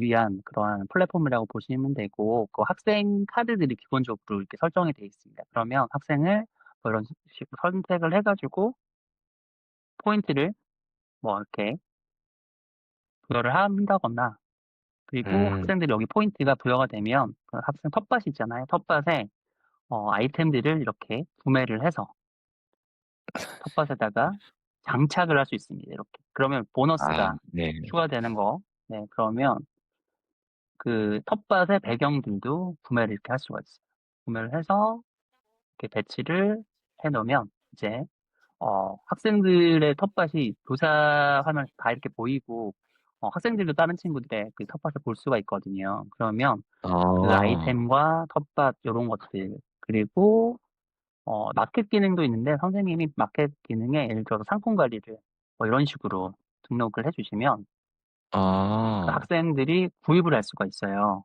위한 그러한 플랫폼이라고 보시면 되고 그 학생 카드들이 기본적으로 이렇게 설정이 되어 있습니다. 그러면 학생을 뭐 이런 식으로 선택을 해 가지고 포인트를 뭐 이렇게 부여를 한다거나 그리고 음. 학생들이 여기 포인트가 부여가 되면 그 학생 텃밭이 있잖아요. 텃밭에 어 아이템들을 이렇게 구매를 해서 텃밭에다가 장착을 할 수 있습니다. 이렇게. 그러면 보너스가 아 네. 추가되는 거. 네 그러면 그 텃밭의 배경들도 구매를 이렇게 할 수가 있어요. 구매를 해서 이렇게 배치를 해 놓으면 이제 어 학생들의 텃밭이 교사 화면에서 다 이렇게 보이고 어 학생들도 다른 친구들의 그 텃밭을 볼 수가 있거든요. 그러면 그 아. 아이템과 텃밭 요런 것들 그리고 어 마켓 기능도 있는데 선생님이 마켓 기능에 예를 들어서 상품 관리를 뭐 이런 식으로 등록을 해 주시면 그 아. 학생들이 구입을 할 수가 있어요.